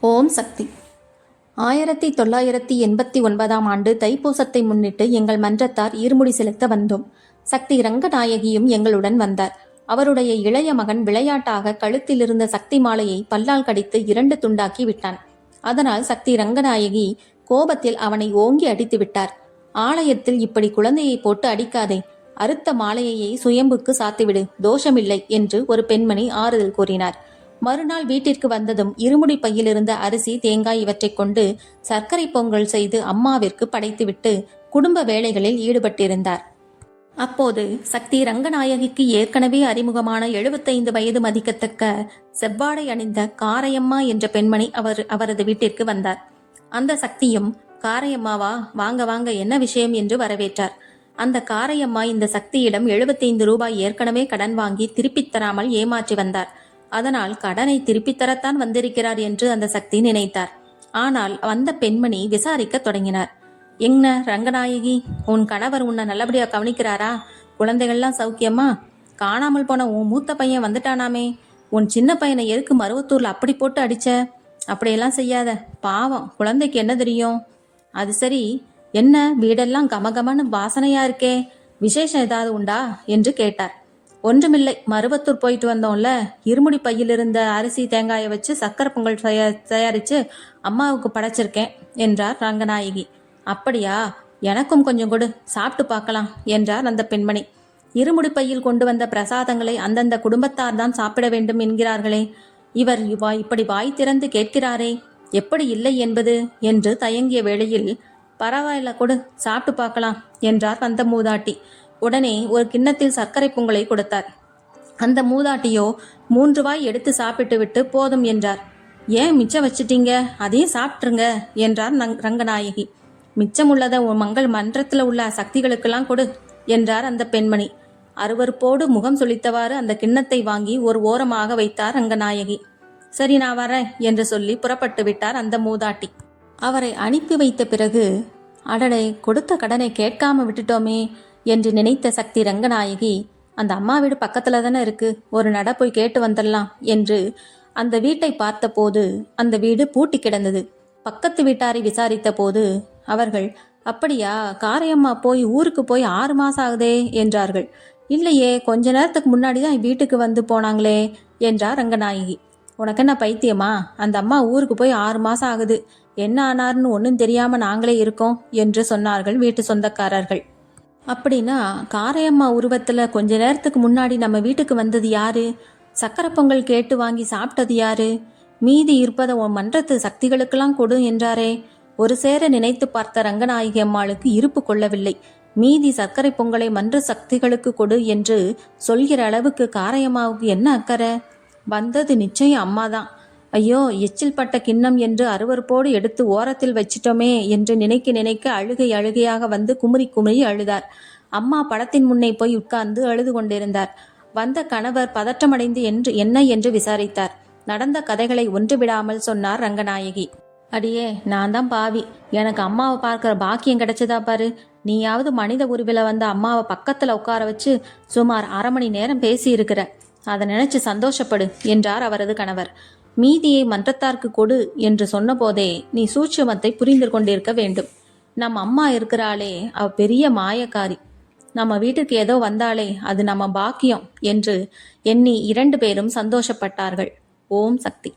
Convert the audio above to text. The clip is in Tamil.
ஓம் சக்தி. ஆயிரத்தி தொள்ளாயிரத்தி எண்பத்தி ஒன்பதாம் ஆண்டு தைப்பூசத்தை முன்னிட்டு எங்கள் மன்றத்தார் ஈர்முடி செலுத்த வந்தோம். சக்தி ரங்கநாயகியும் எங்களுடன் வந்தார். அவருடைய இளைய மகன் விளையாட்டாக கழுத்தில் இருந்த சக்தி மாலையை பல்லால் கடித்து இரண்டு துண்டாக்கி விட்டான். அதனால் சக்தி ரங்கநாயகி கோபத்தில் அவனை ஓங்கி அடித்து விட்டார். ஆலயத்தில் இப்படி குழந்தையை போட்டு அடிக்காதே அறுத்த மாலையையே சுயம்புக்கு சாத்திவிடு தோஷமில்லை என்று ஒரு பெண்மணி ஆறுதல் கூறினார். மறுநாள் வீட்டிற்கு வந்ததும் இருமுடி பையில் இருந்த அரிசி தேங்காய் இவற்றைக் கொண்டு சர்க்கரை பொங்கல் செய்து அம்மாவிற்கு படைத்துவிட்டு குடும்ப வேலைகளில் ஈடுபட்டிருந்தார். அப்போது சக்தி ரங்கநாயகிக்கு ஏற்கனவே அறிமுகமான எழுபத்தைந்து வயது மதிக்கத்தக்க செவ்வாடை அணிந்த காரையம்மா என்ற பெண்மணி அவர் அவரது வீட்டிற்கு வந்தார். அந்த சக்தியும் காரையம்மாவா வாங்க வாங்க என்ன விஷயம்? என்று வரவேற்றார். அந்த காரையம்மா இந்த சக்தியிடம் எழுபத்தைந்து ரூபாய் ஏற்கனவே கடன் வாங்கி திருப்பித் தராமல் ஏமாற்றி வந்தார். அதனால் கடனை திருப்பித் தரத்தான் வந்திருக்கிறார் என்று அந்த சக்தி நினைத்தார். ஆனால் வந்த பெண்மணி விசாரிக்க தொடங்கினார். என்ன ரங்கநாயகி உன் கணவர் உன்னை நல்லபடியா கவனிக்கிறாரா? குழந்தைகள்லாம் சௌக்கியமா? காணாமல் போன உன் மூத்த பையன் வந்துட்டானாமே. உன் சின்ன பையனை எதுக்கு மருவத்தூர்ல அப்படி போட்டு அடிச்ச? அப்படியெல்லாம் செய்யாத. பாவம். குழந்தைக்கு என்ன தெரியும்? அது சரி. என்ன? வீடெல்லாம் கமகமன்னு வாசனையா இருக்கே. விசேஷம் ஏதாவது உண்டா? என்று கேட்டார். ஒன்றுமில்லை. மருவத்தூர் போயிட்டு வந்தோம்ல. இருமுடி பையில் இருந்த அரிசி தேங்காயை வச்சு சக்கரை பொங்கல் தயா- தயாரிச்சு அம்மாவுக்கு படைச்சிருக்கேன் என்றார் ரங்கநாயகி. அப்படியா? எனக்கும் கொஞ்சம் கொடு. சாப்பிட்டு பார்க்கலாம் என்றார் அந்த பெண்மணி. இருமுடி பையில் கொண்டு வந்த பிரசாதங்களை அந்தந்த குடும்பத்தார் தான் சாப்பிட வேண்டும் என்கிறார்களே. இவர் இப்படி வாய் திறந்து கேட்கிறாரே. எப்படி இல்லை என்பது? என்று தயங்கிய வேளையில் பரவாயில்ல கொடு. சாப்பிட்டு பார்க்கலாம் என்றார் அந்த மூதாட்டி. உடனே ஒரு கிண்ணத்தில் சர்க்கரை பொங்கலை கொடுத்தார். அந்த மூதாட்டியோ மூன்று வாய் எடுத்து சாப்பிட்டு விட்டு போதும் என்றார். ஏன் மிச்சம் வச்சிட்டீங்க? அதையும் சாப்பிட்ருங்க என்றார் நங்- ரங்கநாயகி. மிச்சம் உள்ளதை உன் மங்கள் மன்றத்தில் உள்ள சக்திகளுக்கெல்லாம் கொடு என்றார் அந்த பெண்மணி. அருவருப்போடு முகம் சுளித்தவாறு அந்த கிண்ணத்தை வாங்கி ஒரு ஓரமாக வைத்தார் ரங்கநாயகி. சரி நான் வரேன் என்று சொல்லி புறப்பட்டு விட்டார் அந்த மூதாட்டி. அவரை அனுப்பி வைத்த பிறகு அடனை கொடுத்த கடனை கேட்காம விட்டுட்டோமே என்று நினைத்த சக்தி ரங்கநாயகி அந்த அம்மா வீடு பக்கத்துல தானே இருக்கு ஒரு நட போய் கேட்டு வந்துடலாம் என்று அந்த வீட்டை பார்த்தபோது அந்த வீடு பூட்டி கிடந்தது. பக்கத்து வீட்டாரை விசாரித்த போது அவர்கள் அப்படியா காரையம்மா போய் ஊருக்கு போய் ஆறு மாசம் ஆகுதே என்றார்கள். இல்லையே கொஞ்ச நேரத்துக்கு முன்னாடி தான் வீட்டுக்கு வந்து போனாங்களே என்றார் ரங்கநாயகி. உனக்கு என்ன பைத்தியமா? அந்த அம்மா ஊருக்கு போய் ஆறு மாசம் ஆகுது என்ன ஆனார்னு ஒன்றும் தெரியாம நாங்களே இருக்கோம் என்று சொன்னார்கள் வீட்டு சொந்தக்காரர்கள். அப்படின்னா காரையம்மா உருவத்தில் கொஞ்ச நேரத்துக்கு முன்னாடி நம்ம வீட்டுக்கு வந்தது யாரு? சக்கரை பொங்கல் கேட்டு வாங்கி சாப்பிட்டது யாரு? மீதி இருப்பதை உன் மன்றத்து சக்திகளுக்கெல்லாம் கொடு என்றாரே. ஒரு சேர நினைத்து பார்த்த ரங்கநாயகி அம்மாளுக்கு இருப்பு கொள்ளவில்லை. மீதி சர்க்கரை பொங்கலை மன்ற சக்திகளுக்கு கொடு என்று சொல்கிற அளவுக்கு காரையம்மாவுக்கு என்ன அக்கறை? வந்தது நிச்சயம் அம்மாதான். ஐயோ எச்சில் பட்ட கிண்ணம் என்று அருவருப்போடு எடுத்து ஓரத்தில் வச்சிட்டோமே என்று நினைக்க நினைக்க அழுகை அழுகையாக வந்து குமுறி குமுறி அழுதார். அம்மா படத்தின் முன்னே போய் உட்கார்ந்து அழுது கொண்டிருந்தார். வந்த கணவர் பதற்றமடைந்து என்று என்ன என்று விசாரித்தார். நடந்த கதைகளை ஒன்று விடாமல் சொன்னார் ரங்கநாயகி. அடியே நான் தான் பாவி. எனக்கு அம்மாவை பார்க்குற பாக்கியம் கிடைச்சதா பாரு. நீயாவது மனித உருவில வந்த அம்மாவை பக்கத்துல உட்கார வச்சு சுமார் அரை மணி நேரம் பேசியிருக்கிற. அதை நினைச்சு சந்தோஷப்படு என்றார் அவரது கணவர். மீதியை மன்றத்தார்க்கு கொடு என்று சொன்னபோதே நீ சூட்சமத்தை புரிந்து கொண்டிருக்க வேண்டும். நம் அம்மா இருக்கிறாளே அவ பெரிய மாயக்காரி. நம்ம வீட்டுக்கு ஏதோ வந்தாளே அது நம்ம பாக்கியம் என்று எண்ணி இரண்டு பேரும் சந்தோஷப்பட்டார்கள். ஓம் சக்தி.